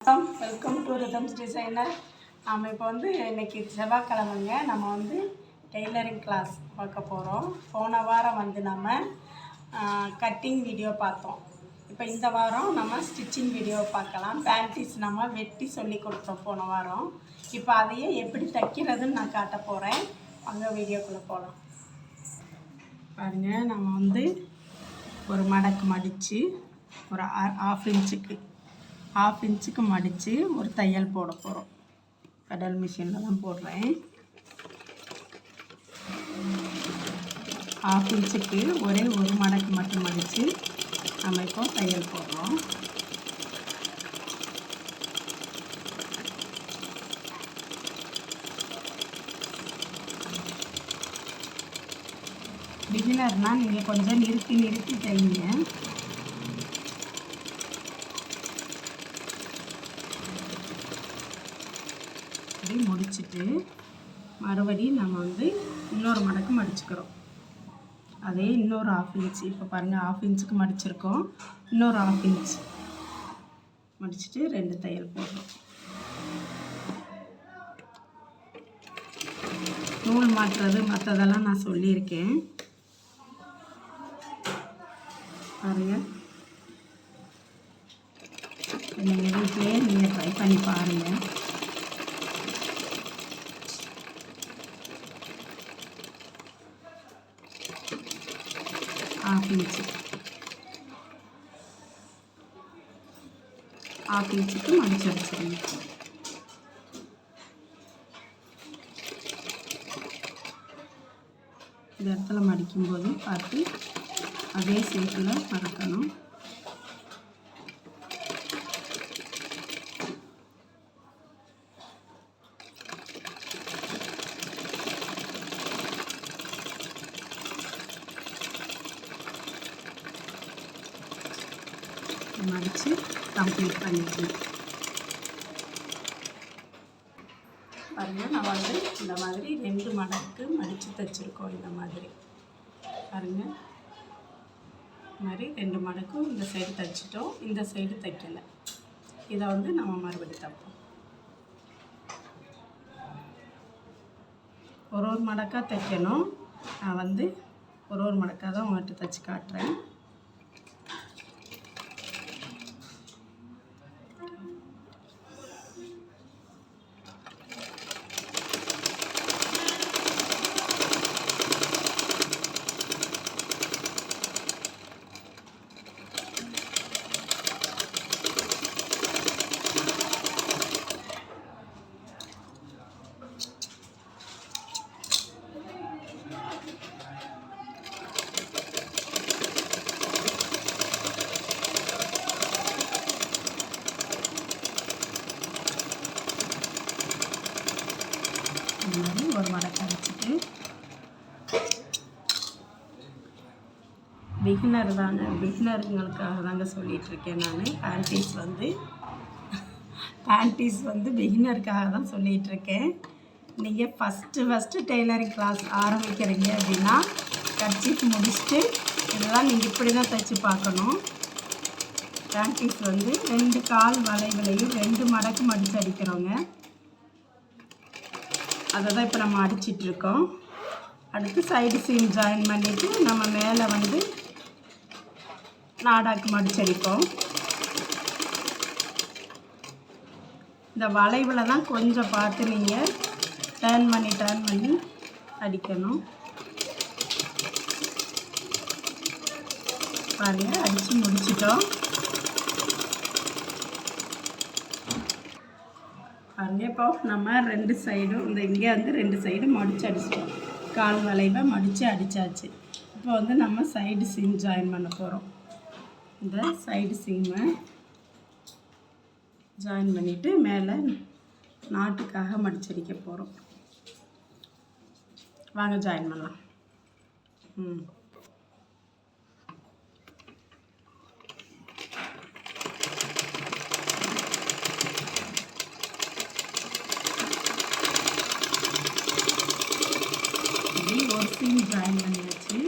வணக்கம். Welcome to rhythms designer நாம் இப்போ வந்து இன்னைக்கு செவ்வாய்க்கிழமைங்க. நம்ம வந்து டெய்லரிங் கிளாஸ் பார்க்க போகிறோம் போன வாரம் வந்து நம்ம கட்டிங் வீடியோ பார்த்தோம். இப்போ இந்த வாரம் நம்ம ஸ்டிச்சிங் வீடியோ பார்க்கலாம். பேண்டிஸ் நம்ம வெட்டி சொல்லி கொடுத்தோம் போன வாரம். இப்போ அதையே எப்படி தைக்கிறதுன்னு நான் காட்ட போகிறேன் அங்கே வீடியோக்குள்ளே போகலாம் பாருங்கள் நம்ம வந்து ஒரு மடக்கு மடித்து ஒரு ஆஃப் இன்ச்சுக்கு ஹாஃப் இன்ச்சுக்கு மடித்து ஒரு தையல் போட போகிறோம் கடல் மிஷினில் தான் போடுறேன். ஹாஃப் இன்ச்சுக்கு ஒரே ஒரு மடக்கு மட்டும் மடித்து நம்ம இப்போ தையல் போடுறோம். பிகினர்னால் நீங்கள் கொஞ்சம் நிறுத்தி நிறுத்தி தைங்க இப்படி முடிச்சுட்டு மறுபடியும் நம்ம வந்து இன்னொரு மடக்கு மடிச்சுக்கிறோம். அதே இன்னொரு ஆஃப் இன்ச் இப்போ பாருங்கள் ஆஃப் இன்ச்சுக்கு மடிச்சிருக்கோம். இன்னொரு ஆஃப் இன்ச் மடிச்சுட்டு ரெண்டு தையல் போடுறோம். நூல் மாற்றுறது மற்றதெல்லாம் நான் சொல்லியிருக்கேன். பாருங்கள் நீங்கள் வீட்டிலே நீங்கள் ட்ரை பண்ணி பாருங்கள் ஆஃப் இன்ச்சு ஆஃப் இன்ச்சுக்கு மடிச்சு வச்சுருங்க இந்த இடத்துல மடிக்கும்போது பார்த்து அதே ஷேப்பில் மடக்கணும் மடித்து கம்ப்ளீட் பண்ணிக்கணும். பாருங்கள் நான் வந்து இந்த மாதிரி ரெண்டு மடக்கு மடித்து தைச்சிருக்கோம் இந்த மாதிரி. பாருங்கள் இந்த மாதிரி ரெண்டு மடக்கும் இந்த சைடு தைச்சிட்டோம். இந்த சைடு தைக்கலை. இதை வந்து நம்ம மறுபடி தைப்போம். ஒரு ஒரு மடக்காக தைக்கணும். நான் வந்து ஒரு ஒரு மடக்காக தான் உங்கள்கிட்ட தைச்சி காட்டுறேன் இந்த மாதிரி ஒரு மடக்கை வச்சுட்டு பிகினர் தாங்க. பிகினருங்களுக்காக தாங்க சொல்லிகிட்டு இருக்கேன் நான். பேண்டீஸ் வந்து பேண்டீஸ் வந்து பிகினருக்காக தான் சொல்லிகிட்டு இருக்கேன் நீங்கள் ஃபஸ்ட்டு ஃபஸ்ட்டு டெய்லரிங் கிளாஸ் ஆரம்பிக்கிறீங்க அப்படின்னா கட்சிக்கு முடிச்சுட்டு இதெல்லாம் நீங்கள் இப்படி தான் தைச்சி பார்க்கணும். பேண்டீஸ் வந்து ரெண்டு கால் வளைவுலையும் ரெண்டு மடக்கு மடித்து அடிக்கிறோங்க. அதை தான் இப்போ நம்ம அடிச்சிட்ருக்கோம் அடுத்து சைடு சீம் ஜாயின் பண்ணிவிட்டு நம்ம மேலே வந்து நாடாக்கு மடிச்சடிப்போம் இந்த வளைவில் தான் கொஞ்சம் பார்த்து நீங்கள் டேர்ன் பண்ணி டேர்ன் பண்ணி அடிக்கணும். பாருங்கள் அடித்து முடிச்சிட்டோம். பாருங்க இப்போ நம்ம ரெண்டு சைடும் இந்த இங்கே வந்து ரெண்டு சைடும் மடித்து அடிச்சிட்டோம். கால் வளைவை மடித்து அடித்தாச்சு இப்போ வந்து நம்ம சைடு சீம் ஜாயின் பண்ண போகிறோம் இந்த சைடு சீமை ஜாயின் பண்ணிவிட்டு மேலே நாட்டுக்காக மடிச்சடிக்க போகிறோம் வாங்க ஜாயின் பண்ணலாம். ம் இப்படி ஒரு சீம் ஜாயின் பண்ணியாச்சு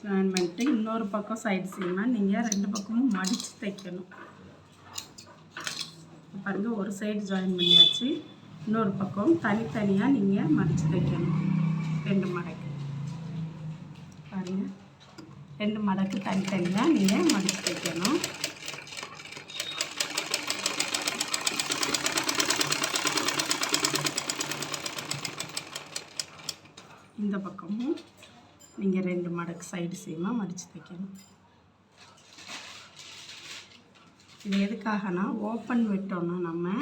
ஜாயின் பண்ணிட்டு இன்னொரு பக்கம் சைடு சீமை நீங்கள் ரெண்டு பக்கமும் மடித்து தைக்கணும். பாருங்கள் ஒரு சைடு ஜாயின் பண்ணியாச்சு. இன்னொரு பக்கம் தனித்தனியாக நீங்கள் மடித்து தைக்கணும். ரெண்டு மடக்கு. பாருங்கள் ரெண்டு மடக்கு தனித்தனியாக நீங்கள் மடித்து தைக்கணும். இந்த பக்கமும் நீங்கள் ரெண்டு மடக்கு சைடு சீமாக மடித்து தைக்கணும். இது எதுக்காகனா ஓப்பன் விட்டோம்னா நம்ம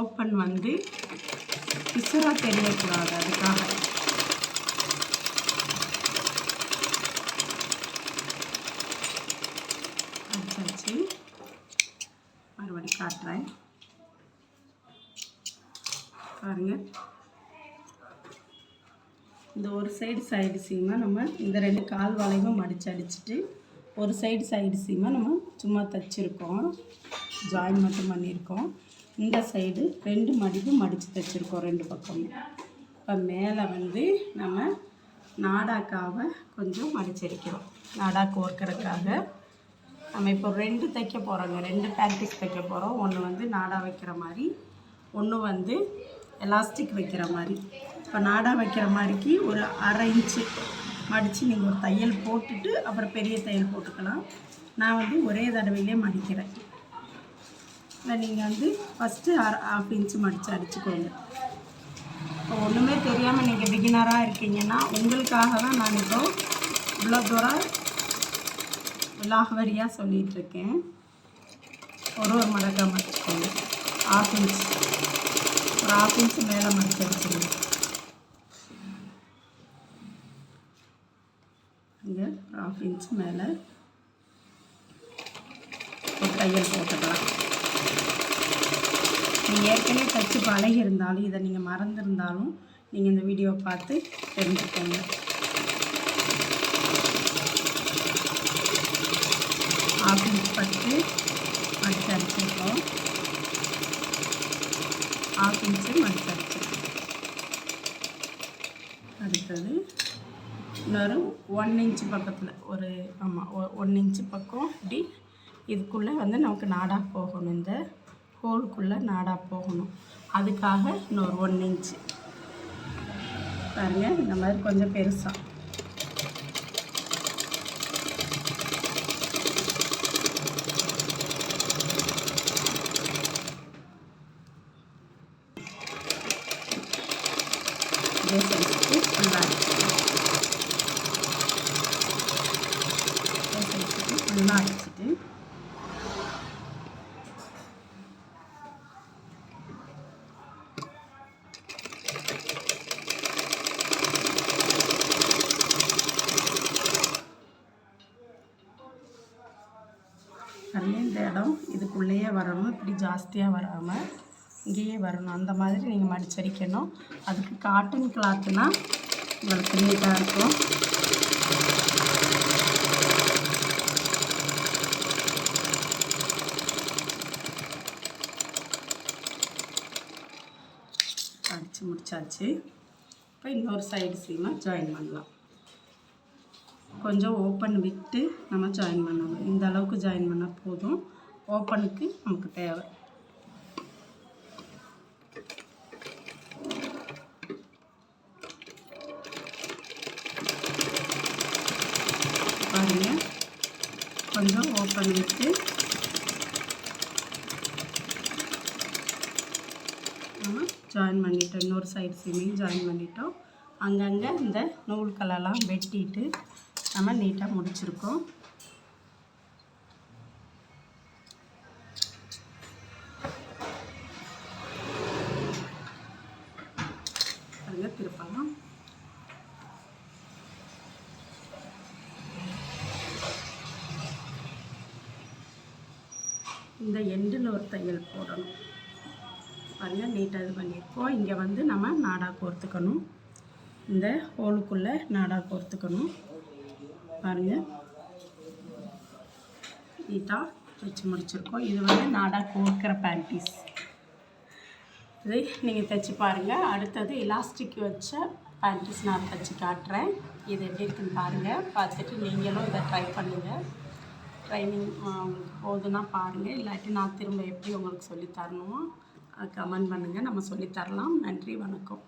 ஓப்பன் வந்து பிசுராக தெரியக்கூடாது அதுக்காக. அடிச்சாச்சு மறுபடி காட்டுறேன். பாருங்கள் இந்த ஒரு சைடு சைடு சீமாக நம்ம இந்த ரெண்டு கால் வளைவும் மடித்து அடிச்சுட்டு ஒரு சைடு சைடு சீமாக நம்ம சும்மா தைச்சிருக்கோம். ஜாயின் மட்டும் பண்ணியிருக்கோம் இந்த சைடு ரெண்டு மடிப்பு மடித்து தைச்சிருக்கோம் ரெண்டு பக்கமும். இப்போ மேலே வந்து நம்ம நாடாக்காவை கொஞ்சம் மடிச்சடிக்கிறோம் நாடா கோர்க்கறதுக்காக நம்ம இப்போ ரெண்டு தைக்க போகிறோங்க ரெண்டு பேண்டிஸ் தைக்க போகிறோம் ஒன்று வந்து நாடா வைக்கிற மாதிரி ஒன்று வந்து எலாஸ்டிக் வைக்கிற மாதிரி. இப்போ நாடா வைக்கிற மாதிரிக்கு ஒரு அரை இன்ச்சு மடித்து நீங்கள் ஒரு தையல் போட்டுட்டு அப்புறம் பெரிய தையல் போட்டுக்கலாம். நான் வந்து ஒரே தடவையிலே மடிக்கிறேன். இல்லை நீங்கள் வந்து ஃபஸ்ட்டு அரை ஆஃப் இன்ச்சு மடித்து அடிச்சுக்கோங்க. இப்போ ஒன்றுமே தெரியாமல் நீங்கள் பிகினராக இருக்கீங்கன்னா உங்களுக்காக தான் நான் இப்போ இவ்வளோ தூரம் விலாகவரியாக சொல்லிகிட்டு இருக்கேன். ஒரு ஒரு மடக்காக மடிச்சுக்கோங்க. ஆஃப் இன்ச் ஒரு ஆஃப் இன்ச் மேலே மடிச்சு வச்சுருங்க இங்கே ஆஃப் இன்ச் மேலே ஒரு தையல் போட்டுக்கலாம். நீங்கள் ஏற்கனவே தச்சு பழகி இருந்தாலும் இதை நீங்கள் மறந்துருந்தாலும் நீங்கள் இந்த வீடியோ பார்த்து தெரிஞ்சுக்கோங்க. ஆஃப் இன்ச் பத்து மடிச்சு அடிச்சிருக்கோம். ஆஃப் இன்ச்சு மடிச்சு அடுத்தது இன்னொரு ஒன் இன்ச்சு பக்கத்தில் ஒரு ஆமாம் ஒன் இன்ச்சு பக்கம் இப்படி இதுக்குள்ளே வந்து நமக்கு நாடாக போகணும். இந்த ஹோலுக்குள்ளே நாடாக போகணும். அதுக்காக இன்னொரு ஒன் இன்ச்சு பாருங்கள் இந்த மாதிரி கொஞ்சம் பெருசாக இதே சைஸுக்கு ஃபுல்லாக இதே சைஸுக்கு அடிச்சுட்டு பாருங்க இந்த இடம் இதுக்குள்ளேயே வரணும். இப்படி ஜாஸ்தியாக வராமல் இங்கேயே வரணும். அந்த மாதிரி நீங்கள் மடிச்சரிக்கணும் அதுக்கு காட்டன் கிளாத்துனால் உங்களுக்கு நீட்டாக இருக்கும். அடித்து முடிச்சாச்சு. இப்போ இன்னொரு சைடு சீமாக ஜாயின் பண்ணலாம். கொஞ்சம் ஓப்பன் விட்டு நம்ம ஜாயின் பண்ணணும் இந்த அளவுக்கு ஜாயின் பண்ணால் போதும். ஓப்பனுக்கு நமக்கு தேவை பாருங்க கொஞ்சம் ஓப்பன் விட்டு நம்ம ஜாயின் பண்ணிட்டோம் இன்னொரு சைடு சீமையும் ஜாயின் பண்ணிட்டோம். அங்கங்கே இந்த நூல்களெல்லாம் வெட்டிட்டு நம்ம நீட்டாக முடிச்சிருக்கோம். பாருங்க திருப்பலாம். இந்த எண்டில் ஒரு தையல் போடணும். பாருங்கள் நீட்டாக இது பண்ணியிருக்கோம். இங்கே வந்து நம்ம நாடா கோர்த்துக்கணும். இந்த ஹோலுக்குள்ளே நாடா கோர்த்துக்கணும். பாருங்கள் நீட்டாக தைச்சி முடிச்சிருக்கோம். இது வந்து நாடா கோர்க்கிற பேண்டீஸ் இது நீங்கள் தைச்சி பாருங்கள் அடுத்தது இலாஸ்டிக் வச்ச பேண்டீஸ் நான் தைச்சி காட்டுறேன். இது எப்படி இருக்குன்னு பாருங்கள் பார்த்துட்டு நீங்களும் இதை ட்ரை பண்ணுங்கள் ட்ரைனிங் உங்களுக்கு போதுன்னா பாருங்கள் இல்லாட்டி நான் திரும்ப எப்படி உங்களுக்கு சொல்லித் தரணுமோ கமெண்ட் பண்ணுங்கள் நம்ம சொல்லித்தரலாம் நன்றி வணக்கம்.